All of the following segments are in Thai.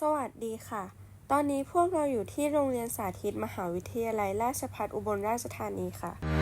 สวัสดีค่ะ ตอนนี้พวกเราอยู่ที่โรงเรียนสาธิตมหาวิทยาลัยราชภัฏอุบลราชธานีค่ะ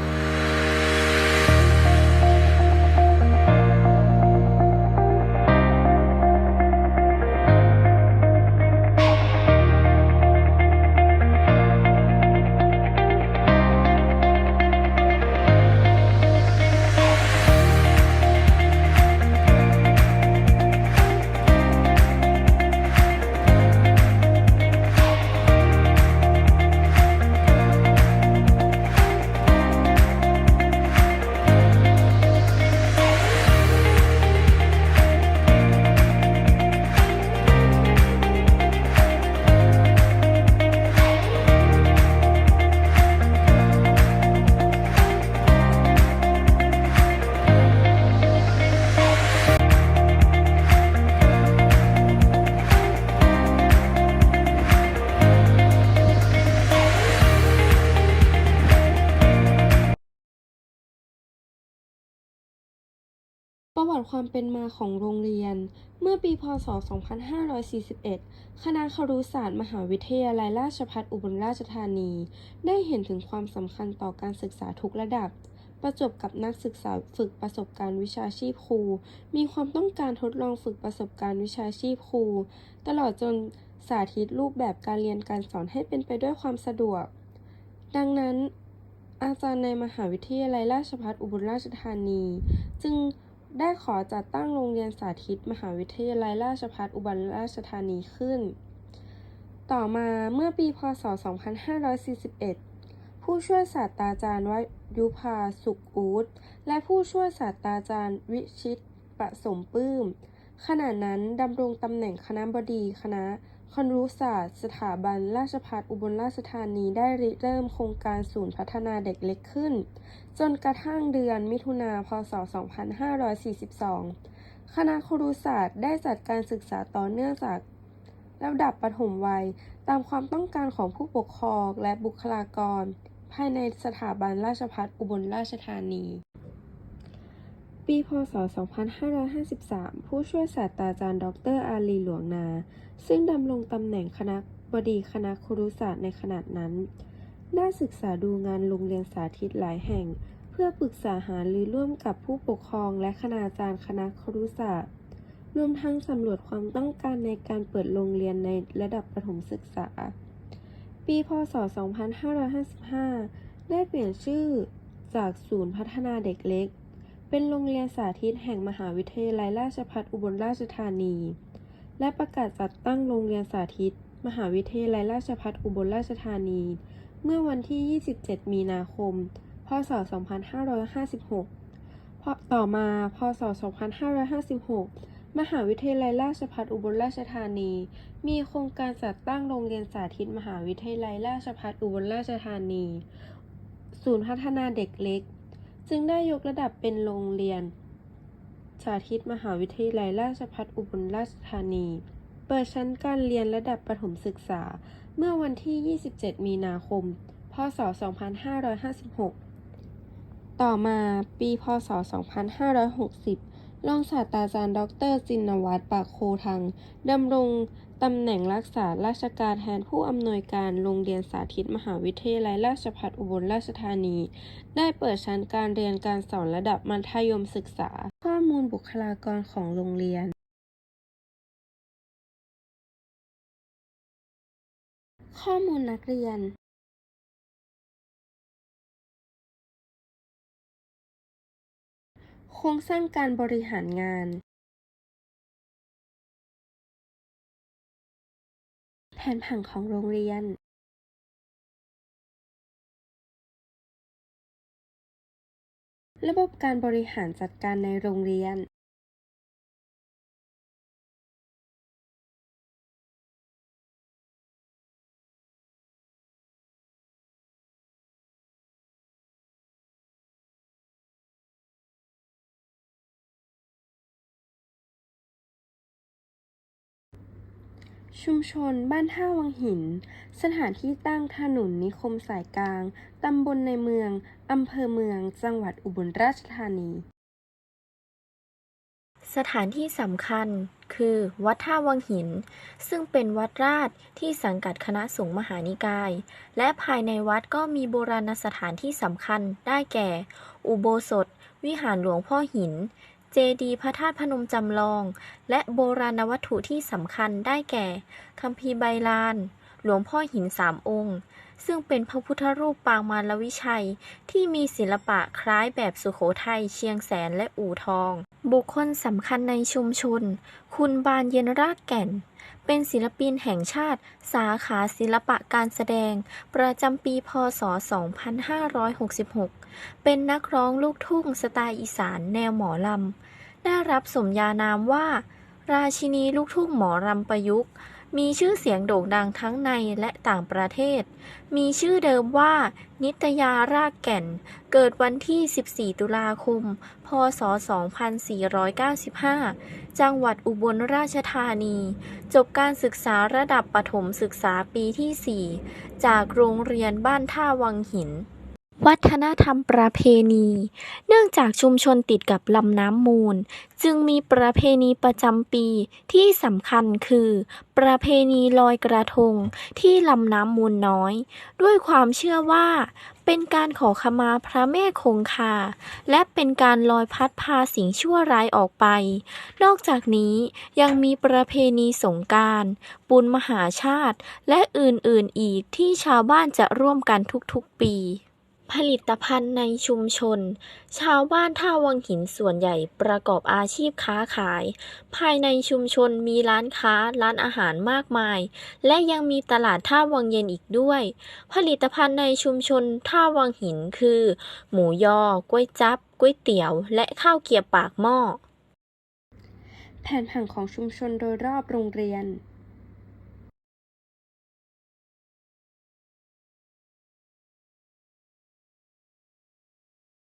ประวัติความเป็นมาของโรงเรียน เมื่อปี พศ 2541 คณะครุศาสตร์ มหาวิทยาลัยราชภัฏอุบลราชธานี ได้เห็นถึงความสำคัญต่อการศึกษาทุกระดับ ประจบกับนักศึกษาฝึกประสบการณ์วิชาชีพครู มีความต้องการทดลองฝึกประสบการณ์วิชาชีพครู ตลอดจนสาธิตรูปแบบการเรียนการสอนให้เป็นไปด้วยความสะดวก ดังนั้น อาจารย์ในมหาวิทยาลัยราชภัฏอุบลราชธานี จึง ได้ขอจัดตั้งโรงเรียนสาธิต มหาวิทยาลัยราชภัฏอุบลราชธานีขึ้น ต่อมาเมื่อปีพศ 2541 ผู้ช่วยศาสตราจารย์วยุภาสุขอูดและผู้ช่วยศาสตราจารย์วิชิตประสมปลื้ม ขณะนั้นดำรงตำแหน่งคณะบดีคณะ คณรุศาสตร์ สถาบันราชภัฏอุบลราชธานีได้ริเริ่มโครงการศูนย์พัฒนาเด็กเล็กขึ้น จนกระทั่งเดือนมิถุนาพศ 2542 คณะครุศาสตร์ได้จัดการศึกษาต่อเนื่องจากระดับประถมวัย ตามความต้องการของผู้ปกครองและบุคลากร ภายในสถาบันราชภัฏอุบลราชธานี ปีพศ 2553 ผู้ช่วยศาสตราจารย์ ดร อาลีหลวงนา ซึ่งดำรงตำแหน่งคณะบดีคณะครุศาสตร์ในขณะนั้น ได้ศึกษาดูงานโรงเรียนสาธิตหลายแห่ง เพื่อปรึกษาหารือร่วมกับผู้ปกครองและคณาจารย์คณะครุศาสตร์ รวมทั้งสำรวจความต้องการในการเปิดโรงเรียนในระดับประถมศึกษา ปี พศ 2555 ได้เปลี่ยนชื่อจากศูนย์พัฒนาเด็กเล็ก เป็นโรงเรียนสาธิตแห่งมหาวิทยาลัยราชภัฏอุบลราชธานี และประกาศจัดตั้งโรงเรียนสาธิต มหาวิทยาลัยราชภัฏอุบลราชธานี เมื่อวันที่ 27 มีนาคม พศ 2556พอต่อมา พศ 2556 มหาวิทยาลัยราชภัฏอุบลราชธานี มีโครงการจัดตั้งโรงเรียนสาธิต มหาวิทยาลัยราชภัฏอุบลราชธานี ศูนย์พัฒนาเด็กเล็ก จึงได้ยกระดับเป็นโรงเรียน สาธิตมหาวิทยาลัยราชภัฏอุบลราชธานี เปิดชั้นการเรียนระดับประถมศึกษา เมื่อวันที่ 27 มีนาคม พศ 2556 ต่อมาปี พศ 2560รองศาสตราจารย์ ดร จินวัตรปากโคทัง ดำรง ตำแหน่งรักษาราชการแทนผู้อำนวยการโรงเรียนสาธิตมหาวิทยาลัยราชภัฏอุบลราชธานี ได้เปิดชั้นการเรียนการสอนระดับมัธยมศึกษา ข้อมูลบุคลากรของโรงเรียน ข้อมูลนักเรียน โครงสร้างการบริหารงาน นผังของโรงเรียนระบบการบริหารจัดการในโรงเรียน ชุมชนบ้านท่าวังหิน สถานที่ตั้งถนนนิคมสายกลาง ตำบลในเมือง อำเภอเมือง จังหวัดอุบลราชธานี สถานที่สำคัญคือ วัดท่าวังหิน ซึ่งเป็นวัดราชที่สังกัดคณะสงฆ์มหานิกาย และภายในวัดก็มีโบราณสถานที่สำคัญได้แก่ อุโบสถ วิหารหลวงพ่อหิน เจดีย์พระธาตุพนมจำลอง และโบราณวัตถุที่สำคัญได้แก่คัมภีร์ใบลาน หลวงพ่อหินสามองค์ ซึ่งเป็นพระพุทธรูปปางมารวิชัย ที่มีศิลปะคล้ายแบบสุโขทัย เชียงแสนและอู่ทอง บุคคลสำคัญในชุมชน คุณบานเย็นรากแก่น เป็นศิลปินแห่งชาติ สาขาศิลปะการแสดง ประจำปีพศ 2566 เป็นนักร้องลูกทุ่งสไตล์อีสานแนวหมอลำ ได้รับสมญานามว่า ราชินีลูกทุ่งหมอรำประยุกต์ มีชื่อเสียงโด่งดังทั้งในและต่างประเทศ มีชื่อเดิมว่า นิตยารากแก่น เกิดวันที่ 14 ตุลาคม พศ 2495 จังหวัดอุบลราชธานี จบการศึกษาระดับประถมศึกษาปีที่ 4 จากโรงเรียนบ้านท่าวังหิน วัฒนธรรมประเพณี เนื่องจากชุมชนติดกับลำน้ำมูล จึงมีประเพณีประจำปีที่สำคัญคือ ประเพณีลอยกระทงที่ลำน้ำมูลน้อย ด้วยความเชื่อว่า เป็นการขอขมาพระแม่คงคา และเป็นการลอยพัดพาสิ่งชั่วร้ายออกไป นอกจากนี้ยังมีประเพณีสงกรารบุญมหาชาติ และอื่นๆอีกที่ชาวบ้านจะร่วมกันทุกๆปี ผลิตภัณฑ์ในชุมชน ชาวบ้านท่าวังหินส่วนใหญ่ประกอบอาชีพค้าขาย ภายในชุมชนมีร้านค้าร้านอาหารมากมาย และยังมีตลาดท่าวังเย็นอีกด้วย ผลิตภัณฑ์ในชุมชนท่าวังหินคือ หมูยอก๋วยจับก๋วยเตี๋ยว และข้าวเกี๊ยวปากหม้อ แผนผังของชุมชนโดยรอบโรงเรียน